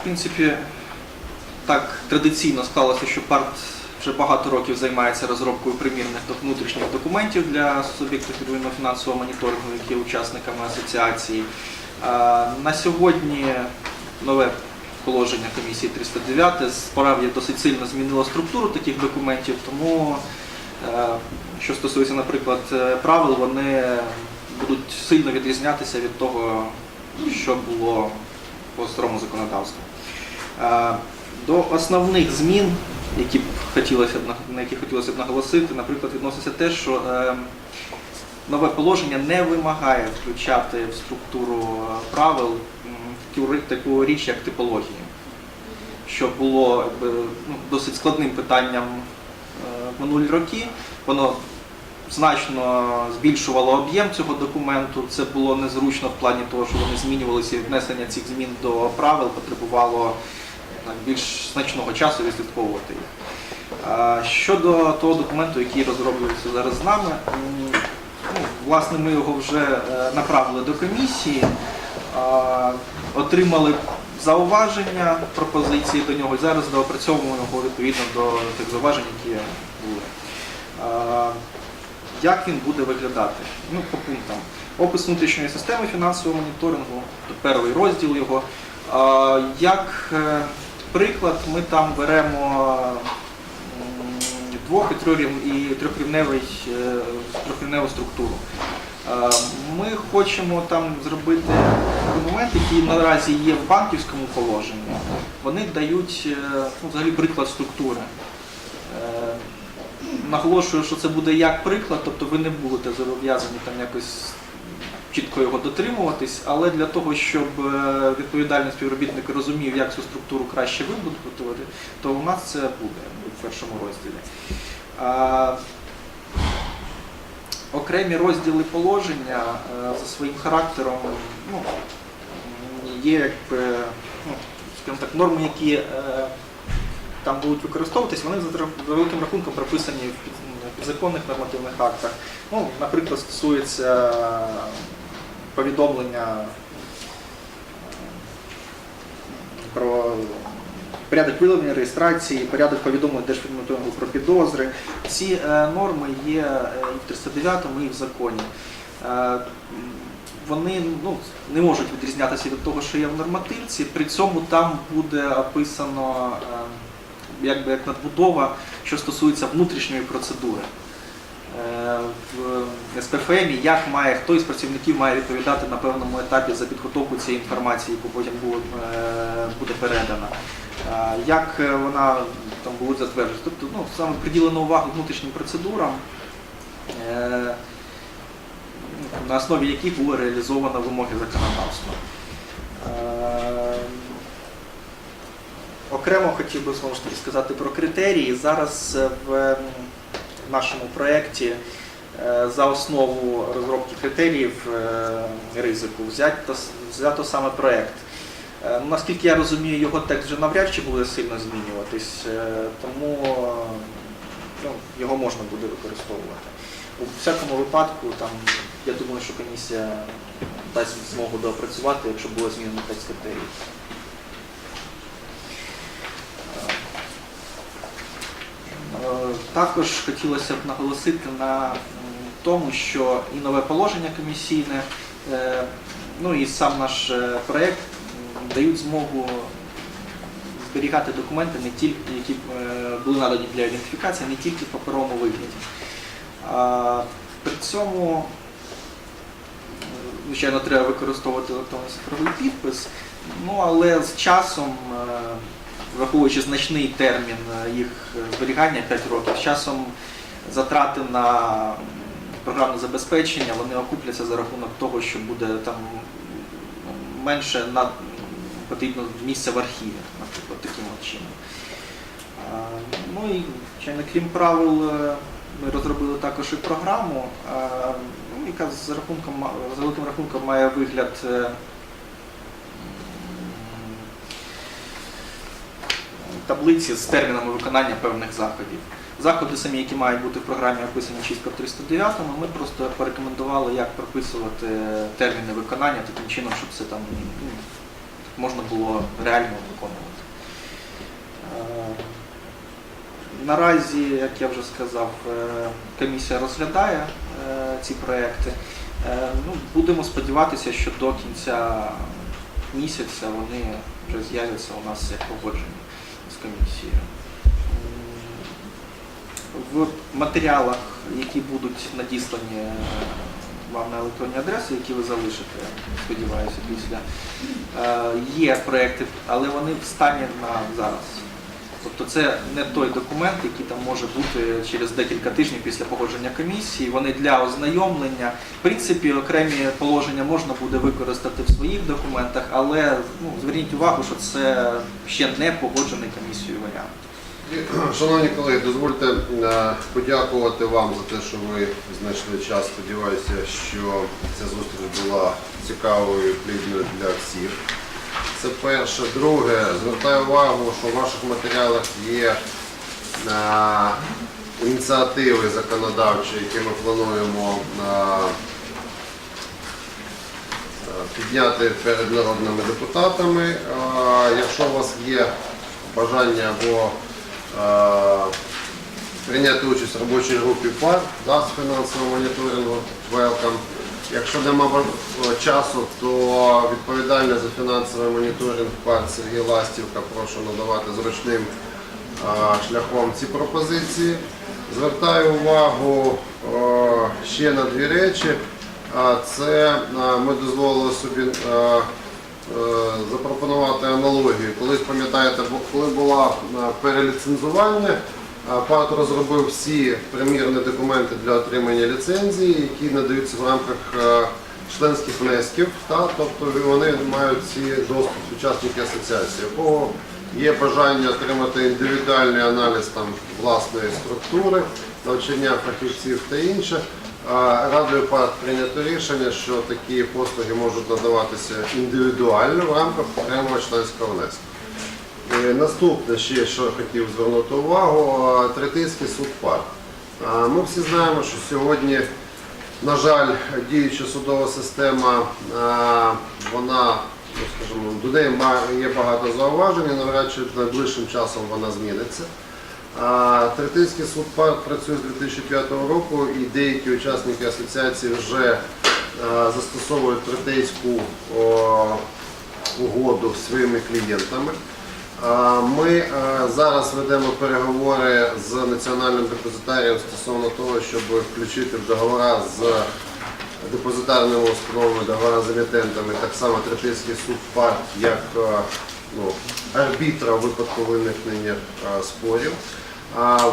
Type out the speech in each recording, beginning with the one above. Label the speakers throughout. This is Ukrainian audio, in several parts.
Speaker 1: В принципі, так традиційно склалося, що парт вже багато років займається розробкою примірних внутрішніх документів для суб'єктів первинного фінансового моніторингу, які є учасниками асоціації. На сьогодні нове положення комісії 309 справді досить сильно змінило структуру таких документів, тому е, що стосується, наприклад, е, правил, вони будуть сильно відрізнятися від того, що було по старому законодавству. Е, До основних змін, які б хотілося на- які хотілося б наголосити, наприклад, відноситься те, що е, нове положення не вимагає включати в структуру е, правил таку річ, як типологія, що було ну, досить складним питанням минулі роки. Воно значно збільшувало об'єм цього документу. Це було незручно в плані того, що вони змінювалися, і внесення цих змін до правил потребувало більш значного часу відслідковувати їх. Щодо того документу, який розроблюється зараз з нами, ну, власне, ми його вже е, направили до комісії, отримали зауваження, пропозиції до нього, і зараз доопрацьовуємо його відповідно до тих зауважень, які були. Як він буде виглядати? Ну, по пунктам. Опис внутрішньої системи фінансового моніторингу, то перший розділ його. Як е, приклад, ми там беремо двох і е, трьохрівневу структуру. Ми хочемо там зробити документ, який наразі є в банківському положенні. Вони дають е, ну, взагалі приклад структури. Наголошую, що це буде як приклад, тобто ви не будете зобов'язані там якось чітко його дотримуватись, але для того, щоб е, відповідальний співробітник розумів, як цю структуру краще вибудувати, то у нас це буде в першому розділі. Окремі розділи положення е, за своїм характером ну, є якби, ну, скажімо так, норми, які е, там будуть використовуватись, вони за великим рахунком прописані в під- підзаконних нормативних актах. Ну, наприклад, стосується повідомлення е, про порядок виявлення реєстрації, порядок повідомлення Держфінмоторингу про підозри. Ці е, норми є е, і в 309-му, і в законі. Вони ну, не можуть відрізнятися від того, що є в нормативці. При цьому там буде описано якби як надбудова, що стосується внутрішньої процедури. Е, В СПФМ, як має хто із працівників має відповідати на певному етапі за підготовку цієї інформації, яку потім буде, е, буде передана. Е, Як вона там буде затверджена. Тобто ну, саме приділено увагу внутрішнім процедурам, на основі яких було реалізовано вимоги законодавства. Окремо хотів би знову ж таки сказати про критерії. Зараз е, в нашому проєкті е, за основу розробки критеріїв е, ризику взято, саме проєкт. Наскільки я розумію, його текст вже навряд чи буде сильно змінюватись, тому ну, його можна буде використовувати. У всякому випадку, там, я думаю, що комісія дасть змогу доопрацювати, якщо буде змінено текст критеріїв. Також хотілося б наголосити на тому, що і нове положення комісійне, е, ну і сам наш е, проєкт дають змогу зберігати документи, не тільки, які е, були надані для ідентифікації, не тільки в паперовому вигляді. При цьому, звичайно, треба використовувати електронний цифровий підпис, ну але з часом. Е, враховуючи значний термін е, їх зберігання 5 років, з часом затрати на програмне забезпечення вони окупляться за рахунок того, що буде там менше на, потрібно місця в архіві, наприклад, таким от чином. Ну і, звичайно, крім правил, е, ми розробили також і програму, е, ну, яка з рахунком за великим рахунком має вигляд. Таблиці з термінами виконання певних заходів. Заходи самі, які мають бути в програмі описані чітко в 309, ми просто порекомендували, як прописувати терміни виконання таким чином, щоб це там ну, можна було реально виконувати. Е, Наразі, як я вже сказав, е, комісія розглядає е, ці проекти. Ну, будемо сподіватися, що до кінця місяця вони вже з'являться у нас як погоджені з комісією. В матеріалах, які будуть надіслані вам на електронні адреси, які ви залишите, сподіваюся, після, е, є проекти, але вони в стані на зараз. Тобто це не той документ, який там може бути через декілька тижнів після погодження комісії. Вони для ознайомлення. В принципі, окремі положення можна буде використати в своїх документах, але ну, зверніть увагу, що це ще не погоджений комісією варіант.
Speaker 2: Шановні колеги, дозвольте е, подякувати вам за те, що ви знайшли час. Сподіваюся, що ця зустріч була цікавою плідною для всіх. Це перше. Друге, звертаю увагу, що в ваших матеріалах є е, ініціативи законодавчі, які ми плануємо е, підняти перед народними депутатами. Е, Якщо у вас є бажання або е, прийняти участь в робочій групі ПАР да, з фінансового моніторингу, welcome. Якщо нема часу, то відповідальний за фінансовий моніторинг ПАР Сергій Ластівка прошу надавати зручним шляхом ці пропозиції. Звертаю увагу ще на дві речі. Це ми дозволили собі е, запропонувати аналогію. Колись пам'ятаєте, коли було переліцензування, ПАТ розробив всі примірні документи для отримання ліцензії, які надаються в рамках е, членських внесків. Тобто вони мають ці доступ учасники асоціації. У кого є бажання отримати індивідуальний аналіз там, власної структури, навчання фахівців та інше. Радою ПАРТ прийнято рішення, що такі послуги можуть надаватися індивідуально в рамках окремого членського внеску. Е, Наступне ще, що хотів звернути увагу, Третинський суд ПАР. Ми всі знаємо, що сьогодні, на жаль, діюча судова система, вона, ну, скажімо, до неї є багато зауважень, навряд чи найближчим часом вона зміниться. Третинський суд ПАР працює з 2005 року і деякі учасники асоціації вже застосовують третейську о, угоду своїми клієнтами. Ми е, зараз ведемо переговори з національним депозитарієм стосовно того, щоб включити в договори з депозитарними установами, договори з емітентами, так само Третинський суд ПАР як е, ну, арбітра у випадку виникнення е, спорів.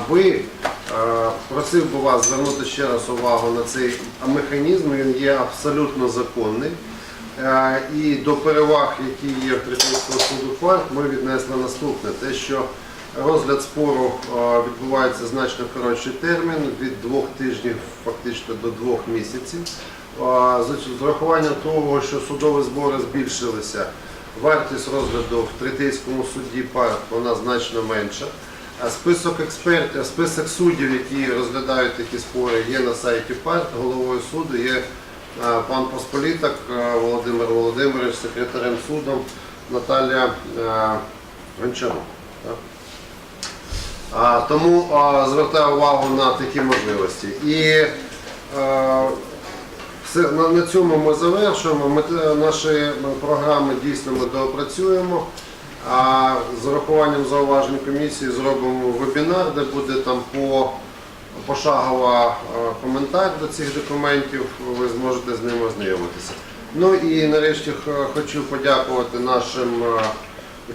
Speaker 2: Ви просив би вас звернути ще раз увагу на цей механізм. Він є абсолютно законний. Е, І до переваг, які є в Третинського суду ФАРК, ми віднесли наступне: те, що розгляд спору е, відбувається значно коротший термін від двох тижнів фактично до двох місяців. Е, З урахуванням того, що судові збори збільшилися, вартість розгляду в Третейському суді ПАРК вона значно менша. А Список експертів, список суддів, які розглядають такі спори, є на сайті ПАРК. Головою суду є пан Посполітак е, Володимир Володимирович, секретарем суду Наталія е, Гончарук. Тому звертаю увагу на такі можливості. І е, на, цьому ми завершуємо. Ми наші е, програми дійсно ми доопрацюємо. А з урахуванням зауважень комісії зробимо вебінар, де буде там по пошагово е, коментар до цих документів. Ви зможете з ними ознайомитися. Ну і нарешті хочу подякувати нашим е,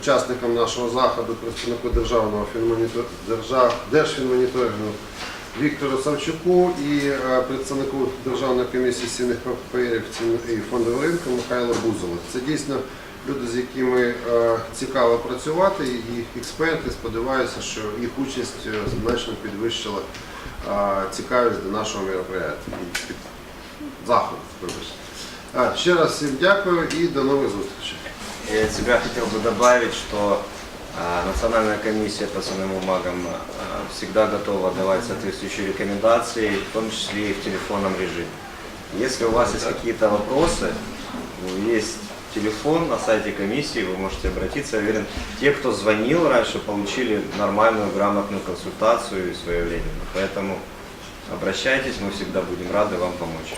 Speaker 2: учасникам нашого заходу, представнику державного фінмонітор... держав... Держфінмоніторингу Віктору Савчуку і е, представнику Державної комісії цінних паперів і фондового ринку Михайло Бузолов. Це дійсно люди, з якими цікаво працювати, і експерти. Сподіваюся, що їх участь значно підвищила цікавість до нашого мероприятия. Під- Заходу, вибачте. А, Ще раз всім дякую і до нових зустрічей.
Speaker 3: Я от себя хотел бы добавить, что а, Национальная комиссия по ценным бумагам а, всегда готова давать соответствующие рекомендации, в том числе и в телефонном режиме. Если у вас есть какие-то вопросы, ну, есть телефон на сайте комиссии, вы можете обратиться. Я уверен, те, кто звонил раньше, получили нормальную, грамотную консультацию и своевременно. Поэтому обращайтесь, мы всегда будем рады вам помочь.